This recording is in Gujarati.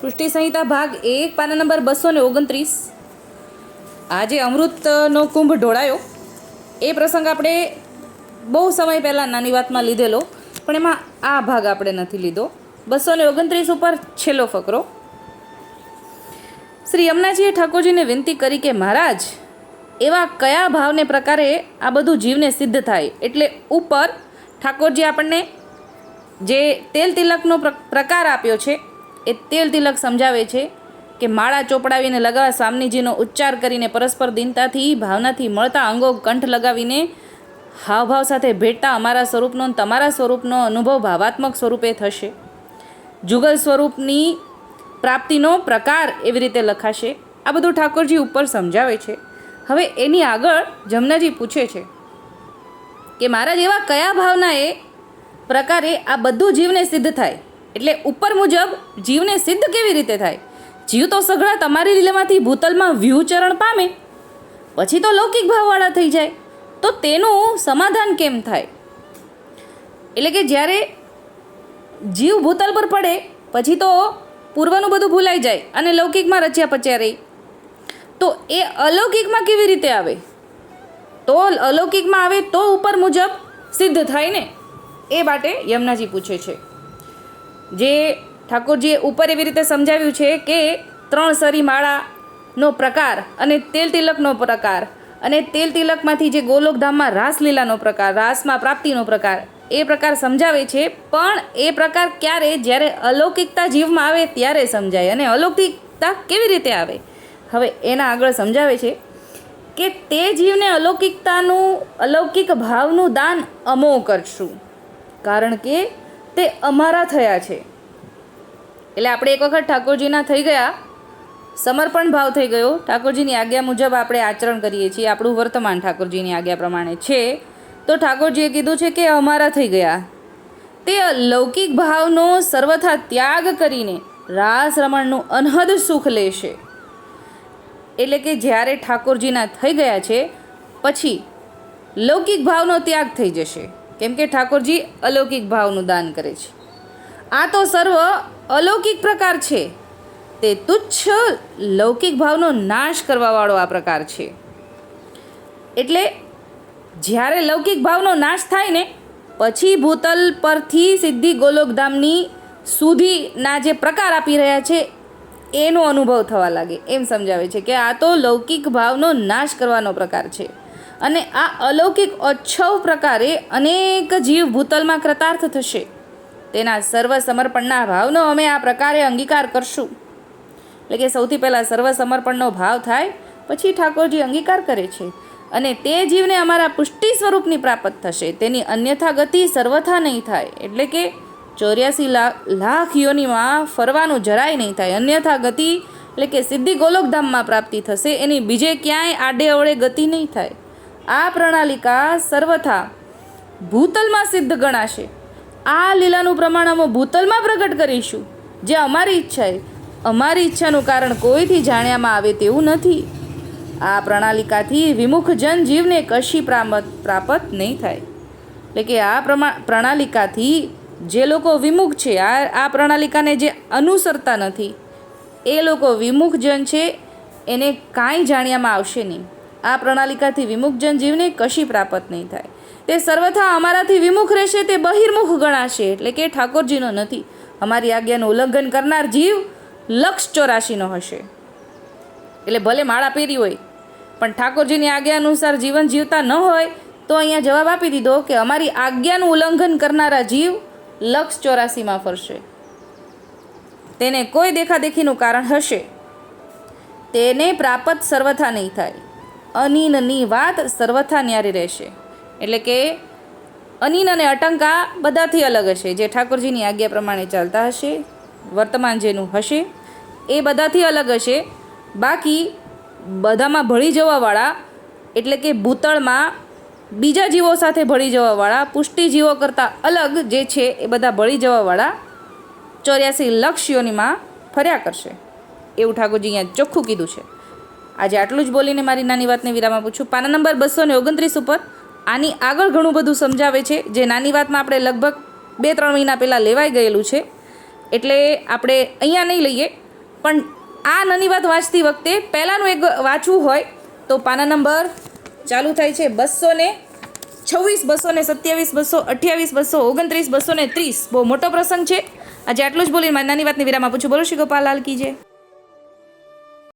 પૃષ્ટિ સંહિતા ભાગ એક, પાના નંબર બસો ને ઓગણત્રીસ. આજે અમૃતનો કુંભ ઢોળાયો. એ પ્રસંગ આપણે બહુ સમય પહેલાં નાની વાતમાં લીધેલો, પણ એમાં આ ભાગ આપણે નથી લીધો. બસો ને ઓગણત્રીસ ઉપર છેલ્લો ફકરો. શ્રી યમુનાજીએ ઠાકોરજીને વિનંતી કરી કે, મહારાજ, એવા કયા ભાવને પ્રકારે આ બધું જીવને સિદ્ધ થાય? એટલે ઉપર ઠાકોરજી આપણને જે તેલ તિલકનો પ્ર- પ્રકાર આપ્યો છે એ તેલ તિલક સમજાવે છે કે માળા ચોપડાવીને લગાવવા સ્વામીજીનો ઉચ્ચાર કરીને પરસ્પર દિનતાથી, ભાવનાથી મળતા અંગો કંઠ લગાવીને હાવભાવ સાથે ભેટતા અમારા સ્વરૂપનો તમારા સ્વરૂપનો અનુભવ ભાવાત્મક સ્વરૂપે થશે. જુગલ સ્વરૂપની પ્રાપ્તિનો પ્રકાર એવી રીતે લખાશે. આ બધું ઠાકોરજી ઉપર સમજાવે છે. હવે એની આગળ જમનાજી પૂછે છે કે મહારાજ, એવા કયા ભાવના એ પ્રકારે આ બધું જીવને સિદ્ધ થાય? એટલે ઉપર મુજબ જીવને સિદ્ધ કેવી રીતે થાય? જીવ તો સઘળા તમારી લીલામાંથી ભૂતલમાં વ્યુચરણ પામે. પછી તો લૌકિક ભાવવાળા થઈ જાય. તો તેનું સમાધાન કેમ થાય? એટલે કે જ્યારે જીવ ભૂતલ પર પડે, પછી તો પૂર્વનું બધું ભૂલાઈ જાય અને લૌકિકમાં રચ્યા પચ્યા રહી. તો એ અલૌકિકમાં કેવી રીતે આવે? તો અલૌકિકમાં આવે તો ઉપર મુજબ સિદ્ધ થાય ને? એ માટે યમુનાજી પૂછે છે. જે ઠાકોરજીએ ઉપર એવી રીતે સમજાવ્યું છે કે ત્રણ સરી માળાનો પ્રકાર અને તેલ તિલકનો પ્રકાર અને તેલ તિલકમાંથી જે ગોલોકધામમાં રાસલીલાનો પ્રકાર, રાસમાં પ્રાપ્તિનો પ્રકાર, એ પ્રકાર સમજાવે છે. પણ એ પ્રકાર ક્યારે? જ્યારે અલૌકિકતા જીવમાં આવે ત્યારે સમજાય અને અલૌકિકતા કેવી રીતે આવે? હવે એના આગળ સમજાવે છે કે તે જીવને અલૌકિકતાનું, અલૌકિક ભાવનું દાન અમો કરશું. કારણ કે તે અમારા થયા છે. એટલે આપણે એક વખત ઠાકોરજીના થઈ ગયા. સમર્પણ ભાવ થઈ ગયો. ઠાકોરજીની આજ્ઞા મુજબ આપણે આચરણ કરીએ છીએ. આપણું વર્તમાન ઠાકોરજીની આજ્ઞા પ્રમાણે છે. તો ઠાકોરજીએ કીધું છે કે અમારા થઈ ગયા. તે લૌકિક ભાવનો સર્વથા ત્યાગ કરીને રાસ રમણનું અનહદ સુખ લેશે. એટલે કે જ્યારે ઠાકોરજીના થઈ ગયા છે, પછી લૌકિક ભાવનો ત્યાગ થઈ જશે. કેમ કે ઠાકોરજી અલૌકિક ભાવનું દાન કરે છે. આ તો સર્વ અલૌકિક પ્રકાર છે. તે તુચ્છ લૌકિક ભાવનો નાશ કરવાવાળો આ પ્રકાર છે. એટલે જ્યારે લૌકિક ભાવનો નાશ થાય ને, પછી ભૂતલ પરથી સિદ્ધિ ગોલોકધામની સુધીના જે પ્રકાર આપી રહ્યા છે, એનો અનુભવ થવા લાગે. એમ સમજાવે છે કે આ તો લૌકિક ભાવનો નાશ કરવાનો પ્રકાર છે. અને આ અલૌકિક ઓચ્છવ પ્રકારે અનેક જીવ ભૂતલમાં કૃતાર્થ થશે. તેના સર્વ સમર્પણના ભાવનો અમે આ પ્રકારે અંગીકાર કરશું. એટલે કે સૌથી પહેલાં સર્વ સમર્પણનો ભાવ થાય, પછી ઠાકોરજી અંગીકાર કરે છે. અને તે જીવને અમારા પુષ્ટિ સ્વરૂપની પ્રાપ્ત થશે. તેની અન્યથા ગતિ સર્વથા નહીં થાય. એટલે કે ચોર્યાસી લાખ લાખ યોનીમાં ફરવાનું જરાય નહીં થાય. અન્યથા ગતિ, એટલે કે સિદ્ધિ ગોલોકધામમાં પ્રાપ્તિ થશે. એની બીજે ક્યાંય આડે અવળે ગતિ નહીં થાય. આ પ્રણાલિકા સર્વથા ભૂતલમાં સિદ્ધ ગણાશે. આ લીલાનું પ્રમાણ અમે ભૂતલમાં પ્રગટ કરીશું. જે અમારી ઈચ્છા અમારી ઈચ્છાનું કારણ કોઈથી જાણ્યામાં આવે તેવું નથી. આ પ્રણાલિકાથી વિમુખ જન જીવને કશી પ્રાપ્ત નહીં થાય. એટલે કે આ પ્રમાણ પ્રણાલિકાથી જે લોકો વિમુખ છે, આ આ પ્રણાલિકાને જે અનુસરતા નથી, એ લોકો વિમુખ જન છે, એને કાંઈ જાણ્યામાં આવશે નહીં. આ પ્રણાલિકાથી વિમુખ જનજીવને કશી પ્રાપ્ત નહીં થાય. તે સર્વથા અમારાથી વિમુખ રહેશે, તે બહિર્મુખ ગણાશે, એટલે કે ઠાકોરજીનો નથી. અમારી આજ્ઞાનું ઉલ્લંઘન કરનાર જીવ લક્ષ ચોરાશીનો હશે. એટલે ભલે માળા પહેરી હોય, પણ ઠાકોરજીની આજ્ઞા અનુસાર જીવન જીવતા ન હોય, તો અહીંયા જવાબ આપી દીધો કે અમારી આજ્ઞાનું ઉલ્લંઘન કરનારા જીવ લક્ષ ચોરાસીમાં ફરશે. તેને કોઈ દેખાદેખીનું કારણ હશે. તેને પ્રાપ્ત સર્વથા નહીં થાય. અનિનની વાત સર્વથા ન્યારી રહેશે. એટલે કે અનિન અને અટંકા બધાથી અલગ હશે. જે ઠાકોરજીની આજ્ઞા પ્રમાણે ચાલતા હશે, વર્તમાન જેનું હશે, એ બધાથી અલગ હશે. બાકી બધામાં ભળી જવાવાળા, એટલે કે ભૂતળમાં બીજા જીવો સાથે ભળી જવાવાળા, પુષ્ટિ જીવો કરતાં અલગ જે છે એ બધા ભળી જવાવાળા ચોર્યાસી લક્ષ્યોનીમાં ફર્યા કરશે. એવું ઠાકોરજી અહીંયા ચોખ્ખું કીધું છે. આજે આટલું જ બોલીને મારી નાની વાતને વિરામમાં પૂછું. પાના નંબર બસો ને ઓગણત્રીસ ઉપર આની આગળ ઘણું બધું સમજાવે છે. જે નાની વાતમાં આપણે લગભગ બે ત્રણ મહિના પહેલાં લેવાઈ ગયેલું છે. એટલે આપણે અહીંયા નહીં લઈએ. પણ આ નાની વાત વાંચતી વખતે પહેલાંનું એક વાંચવું હોય તો પાના નંબર ચાલુ થાય છે બસો ને છવ્વીસ, બસો ને સત્યાવીસ, બસો અઠ્યાવીસ, બસો ઓગણત્રીસ, બસો ને ત્રીસ. બહુ મોટો પ્રસંગ છે. આજે આટલું જ બોલીને મારી નાની વાતની વિરામ આપું છું બોલો શ્રી ગોપાલ લાલ કી જય.